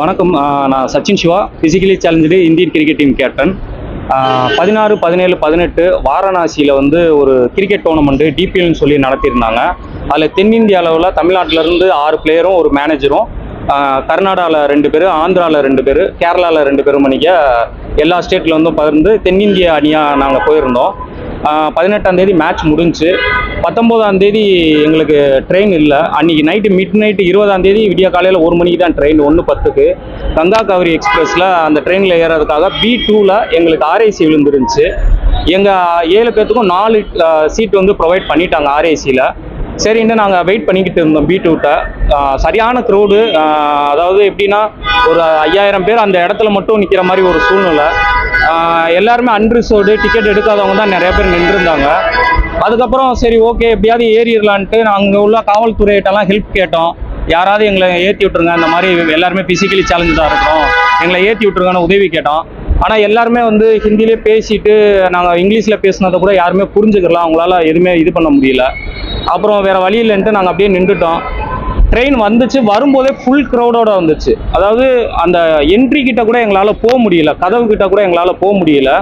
வணக்கம். நான் Sachin Siva physically challenge Indian cricket team captain பதினாறு பதினேழு பதினெட்டு வாரணாசியில் வந்து ஒரு கிரிக்கெட் டோர்னமெண்ட்டு டிபிஎல்னு சொல்லி நடத்தியிருந்தாங்க. அதில் தென்னிந்திய அளவில் தமிழ்நாட்டிலேருந்து ஆறு பிளேயரும் ஒரு மேனேஜரும் கர்நாடகாவில் ரெண்டு பேர் ஆந்திராவில் ரெண்டு பேர் கேரளாவில் ரெண்டு பேரும் மணிக்க எல்லா ஸ்டேட்லேருந்தும் பகிர்ந்து தென்னிந்திய அணியாக நாங்கள் போயிருந்தோம். பதினெட்டாம் தேதி மேட்ச் முடிஞ்சுச்சு பத்தொம்போதாம் தேதி எங்களுக்கு ட்ரெயின் இல்லை. அன்னைக்கு நைட்டு மிட் நைட்டு இருபதாம் தேதி விடிய காலையில் ஒரு மணிக்கு தான் ட்ரெயின் ஒன்று பத்துக்கு. கங்கா கவரி எக்ஸ்பிரஸில் அந்த ட்ரெயினில் ஏறதுக்காக பி டூவில் எங்களுக்கு ஆர்ஐசி விழுந்துருந்துச்சு. எங்கள் ஏழு பேர்த்துக்கும் நாலு சீட் வந்து ப்ரொவைட் பண்ணிட்டாங்க ஆர்ஐசியில் சரின்ட்டு நாங்கள் வெயிட் பண்ணிக்கிட்டு இருந்தோம் பி டூட்டை சரியான க்ரௌடு அதாவது எப்படின்னா ஒரு ஐயாயிரம் பேர் அந்த இடத்துல மட்டும் நிற்கிற மாதிரி ஒரு சூழ்நிலை. எல்லாருமே அன்ரிசர்வ்டு டிக்கெட் எடுக்காதவங்க தான் நிறைய பேர் நின்றுருந்தாங்க. அதுக்கப்புறம் சரி ஓகே எப்படியாவது ஏறிடலான்ட்டு நாங்கள் உள்ள காவல்துறையிட்டலாம் ஹெல்ப் கேட்டோம். யாராவது எங்களை ஏற்றி விட்ருங்க அந்த மாதிரி எல்லாருமே ஃபிசிக்கலி சேலஞ்சாக இருக்கிறோம். எங்களை ஏற்றி விட்ருங்கன்னு உதவி கேட்டோம். ஆனால் எல்லாருமே வந்து ஹிந்திலே பேசிட்டு நாங்கள் இங்கிலீஷில் பேசினதை கூட யாருமே புரிஞ்சுக்கலாம் அவங்களால எதுவுமே இது பண்ண முடியல. அப்புறம் வேறு வழி இல்லைன்ட்டு நாங்கள் அப்படியே நின்றுட்டோம். ட்ரெயின் வந்துச்சு வரும்போதே ஃபுல் க்ரௌடோட வந்துச்சு. அதாவது அந்த என்ட்ரி கிட்ட கூட எங்களால் போக முடியல. கதவு கிட்ட கூட எங்களால் போக முடியல.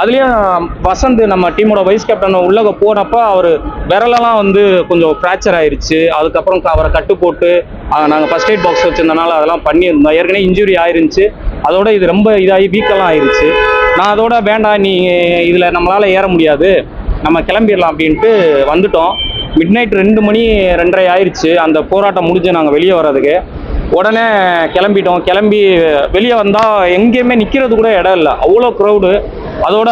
அதுலேயும் வசந்த் நம்ம டீமோட வைஸ் கேப்டன் உள்ளக போனப்போ அவர் விரலெல்லாம் வந்து கொஞ்சம் ஃப்ராக்சர் ஆயிடுச்சு அதுக்கப்புறம் அவரை கட்டு போட்டு நாங்கள் ஃபர்ஸ்ட் எய்ட் பாக்ஸ் வச்சிருந்தனால அதெல்லாம் பண்ணியிருந்தோம். ஏற்கனவே இன்ஜுரி ஆயிருந்துச்சு. அதோட இது ரொம்ப இதாகி வீக்கெல்லாம் ஆயிருச்சு. நான் அதோட வேண்டாம் நீ இதில் நம்மளால் ஏற முடியாது. நம்ம கிளம்பிடலாம் அப்படின்ட்டு வந்துட்டோம். மிட் நைட் ரெண்டு மணி ரெண்டரை ஆயிடுச்சு அந்த போராட்டம் முடிஞ்சு நாங்கள் வெளியே வர்றதுக்கு. உடனே கிளம்பிட்டோம். கிளம்பி வெளியே வந்தால் எங்கேயுமே நிற்கிறது கூட இடம் இல்லை. அவ்வளோ க்ரௌடு அதோட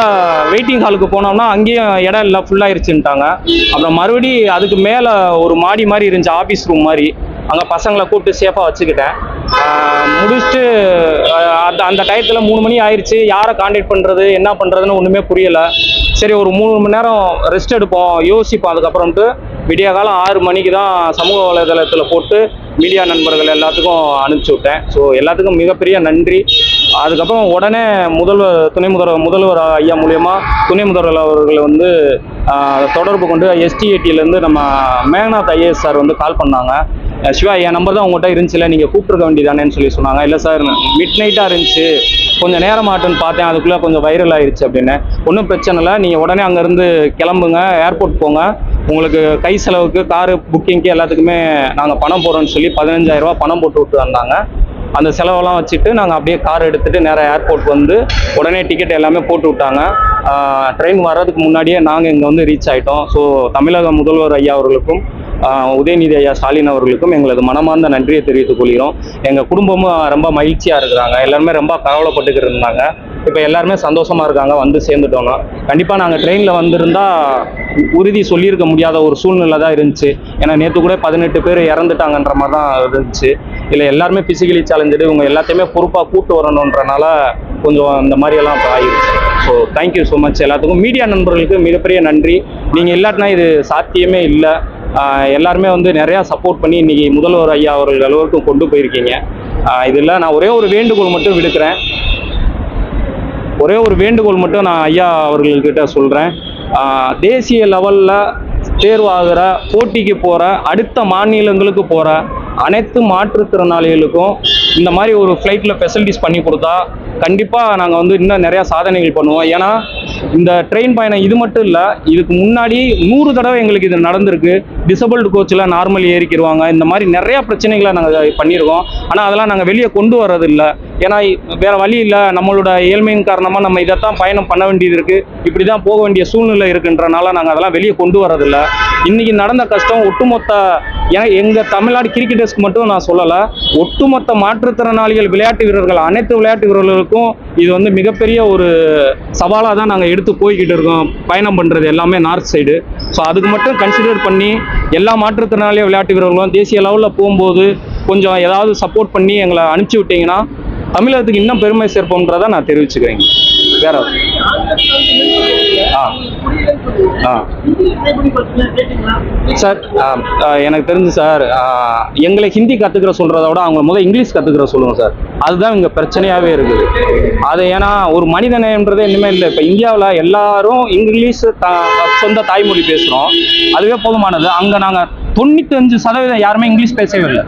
வெயிட்டிங் ஹாலுக்கு போனோம்னா அங்கேயும் இடம் இல்லை. ஃபுல்லாகிருச்சுன்ட்டாங்க அப்புறம் மறுபடி அதுக்கு மேலே ஒரு மாடி மாதிரி இருந்துச்சு ஆஃபீஸ் ரூம் மாதிரி. அங்கே பசங்களை கூப்பிட்டு சேஃபாக வச்சுக்கிட்டேன். முடிச்சுட்டு அந்த அந்த டயத்தில் மூணு மணி ஆயிடுச்சு யாரை காண்டாக்ட் பண்ணுறது என்ன பண்ணுறதுன்னு ஒன்றுமே புரியலை. சரி ஒரு மூணு மணி நேரம் ரெஸ்ட் எடுப்போம். யோசிப்போம். அதுக்கப்புறம்ட்டு விடிய காலம் ஆறு மணிக்கு தான் சமூக வலைதளத்தில் போட்டு மீடியா நண்பர்கள் எல்லாத்துக்கும் அனுப்பிச்சி விட்டேன். ஸோ எல்லாத்துக்கும் மிகப்பெரிய நன்றி. அதுக்கப்புறம் உடனே முதல்வர் துணை முதல்வர் முதல்வர் ஐயா மூலயமா துணை முதல்வர் அவர்களை வந்து தொடர்பு கொண்டு எஸ்டிஏடியிலேருந்து நம்ம மேகநாத் ஐஏஎஸ் சார் வந்து கால் பண்ணாங்க. சிவா என் நம்பர் தான் உங்கள்கிட்ட இருந்துச்சுல நீங்கள் கூப்பிட்ருக்க வேண்டியதானேன்னு சொல்லி சொன்னாங்க. இல்லை சார் மிட் நைட்டாக இருந்துச்சு. கொஞ்சம் நேரம் ஆட்டுன்னு பார்த்தேன். அதுக்குள்ளே கொஞ்சம் வைரல் ஆயிடுச்சு அப்படின்னு. ஒன்றும் பிரச்சனை இல்லை. நீங்கள் உடனே அங்கேருந்து கிளம்புங்க. ஏர்போர்ட் போங்க. உங்களுக்கு கை செலவுக்கு காரு புக்கிங்க்கு எல்லாத்துக்குமே நாங்கள் பணம் போடுறோன்னு சொல்லி 15000 பணம் போட்டு விட்டு வந்தாங்க. அந்த செலவெல்லாம் வச்சுட்டு நாங்கள் அப்படியே கார் எடுத்துகிட்டு நேராக ஏர்போர்ட் வந்து உடனே டிக்கெட் எல்லாமே போட்டு விட்டாங்க. ட்ரெயின் வர்றதுக்கு முன்னாடியே நாங்கள் இங்கே வந்து ரீச் ஆகிட்டோம் ஸோ தமிழக முதல்வர் ஐயா அவர்களுக்கும் உதயநிதி ஐயா ஸ்டாலின் அவர்களுக்கும் எங்களது மனமார்ந்த நன்றியை தெரிவித்துக் கொள்கிறோம். எங்கள் குடும்பமும் ரொம்ப மகிழ்ச்சியாக இருக்கிறாங்க. எல்லாருமே ரொம்ப கவலைப்பட்டுக்கிட்டு இருந்தாங்க. இப்போ எல்லாருமே சந்தோஷமா இருக்காங்க வந்து சேர்ந்துட்டோன்னா கண்டிப்பாக நாங்கள் ட்ரெயினில் வந்திருந்தா உறுதி சொல்லியிருக்க முடியாத ஒரு சூழ்நிலை தான் இருந்துச்சு. ஏன்னா நேற்று கூட பதினெட்டு பேர் இறந்துட்டாங்கன்ற மாதிரி தான் இருந்துச்சு. இல்லை எல்லாருமே பிசிக்கலி சேலஞ்சு இவங்க எல்லாத்தையுமே பொறுப்பாக கூட்டு வரணுன்றனால கொஞ்சம் இந்த மாதிரி எல்லாம் இப்போ ஆயிடுச்சு. So thank you so much எல்லாத்துக்கும். மீடியா நண்பர்களுக்கு மிகப்பெரிய நன்றி. நீங்கள் இல்லாட்டினா இது சாத்தியமே இல்லை. எல்லாருமே வந்து நிறையா சப்போர்ட் பண்ணி இன்றைக்கி முதல்வர் ஐயா அவர்கள் அளவுக்கு கொண்டு போயிருக்கீங்க. இதில் நான் ஒரே ஒரு வேண்டுகோள் மட்டும் விடுக்கிறேன். ஒரே ஒரு வேண்டுகோள் மட்டும் நான் ஐயா அவர்கள்கிட்ட சொல்கிறேன் தேசிய லெவலில் தேர்வாகிற போட்டிக்கு போகிற அடுத்த மாநிலங்களுக்கு போகிற அனைத்து மாற்றுத்திறனாளிகளுக்கும் இந்த மாதிரி ஒரு ஃப்ளைட்டில் ஃபெசிலிட்டிஸ் பண்ணி கொடுத்தா கண்டிப்பாக நாங்கள் வந்து இன்னும் நிறையா சாதனைகள் பண்ணுவோம். ஏன்னா இந்த ட்ரெயின் பயணம் இது மட்டும் இல்லை இதுக்கு முன்னாடி நூறு தடவை எங்களுக்கு இது நடந்திருக்கு. டிசபிள்டு கோச்சில் நார்மல் ஏறிக்கிடுவாங்க இந்த மாதிரி நிறையா பிரச்சனைகளை நாங்கள் பண்ணியிருக்கோம். ஆனால் அதெல்லாம் நாங்கள் வெளியே கொண்டு வர்றது இல்லை ஏன்னா வேறு வழி இல்லை. நம்மளோட ஏழ்மையின் காரணமாக நம்ம இதைத்தான் பயணம் பண்ண வேண்டியது இருக்குது இப்படி தான் போக வேண்டிய சூழ்நிலை இருக்குன்றனால நாங்கள் அதெல்லாம் வெளியே கொண்டு வரதில்லை இன்னைக்கு நடந்த கஷ்டம் ஒட்டுமொத்த ஏன்னா எங்கள் தமிழ்நாடு கிரிக்கெட்டர்ஸ்க்கு மட்டும் நான் சொல்லலை. ஒட்டுமொத்த மாற்றுத்திறனாளிகள் விளையாட்டு வீரர்கள் அனைத்து விளையாட்டு வீரர்களுக்கும் இது வந்து மிகப்பெரிய ஒரு சவாலாக தான் நாங்கள் எடுத்து போய்கிட்டு இருக்கோம். பயணம் பண்ணுறது எல்லாமே நார்த் சைடு ஸோ அதுக்கு மட்டும் கன்சிடர் பண்ணி எல்லா மாற்றுத்திறனாளிய விளையாட்டு வீரர்களும் தேசிய லெவலில் போகும்போது கொஞ்சம் ஏதாவது சப்போர்ட் பண்ணி எங்களை அனுப்பிச்சி விட்டீங்கன்னா தமிழகத்துக்கு இன்னும் பெருமை சேர்ப்போன்றதை நான் தெரிவிச்சுக்கிறேங்க. வேற ஆ. ஆ. சார் எனக்கு தெரிஞ்சு சார் எங்களை ஹிந்தி கற்றுக்கிற சொல்கிறத விட அவங்க முதல் இங்கிலீஷ் கற்றுக்கிற சொல்லுவோம் சார். அதுதான் இங்கே பிரச்சனையாகவே இருக்குது. அது ஏன்னா ஒரு மனிதனன்றதே இன்னுமே இல்லை. இப்போ இந்தியாவில் எல்லாரும் இங்கிலீஷ் த சொந்த தாய்மொழி பேசுகிறோம் அதுவே போதுமானது. அங்கே நாங்கள் தொண்ணூத்தஞ்சு சதவீதம் யாருமே இங்கிலீஷ் பேசவே இல்லை.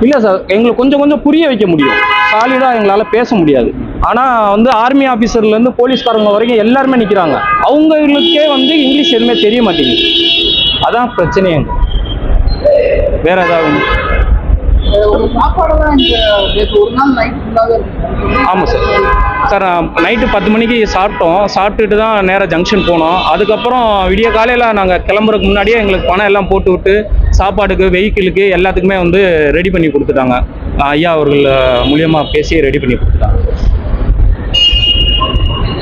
இல்லை சார் எங்களுக்கு கொஞ்சம் கொஞ்சம் புரிய வைக்க முடியும். சாலிடாக எங்களால் பேச முடியாது. ஆனால் வந்து ஆர்மி ஆஃபீஸர்லேருந்து போலீஸ்காரங்க வரைக்கும் எல்லாருமே நிற்கிறாங்க அவங்களுக்கே வந்து இங்கிலீஷ் எதுவுமே தெரிய மாட்டேங்குது. அதான் பிரச்சனையே வேற ஏதாவது ஆமாம் சார். சார் நைட்டு பத்து மணிக்கு சாப்பிட்டோம். சாப்பிட்டுட்டு தான் நேராக ஜங்ஷன் போனோம். அதுக்கப்புறம் விடிய காலையில் நாங்கள் கிளம்புறதுக்கு முன்னாடியே எங்களுக்கு பணம் எல்லாம் போட்டு விட்டு சாப்பாடுக்கு வெஹிக்கிளுக்கு எல்லாத்துக்குமே வந்து ரெடி பண்ணி கொடுத்துட்டாங்க. ஐயா அவர்கள் மூலியமாக பேசி ரெடி பண்ணி கொடுத்துட்டாங்க.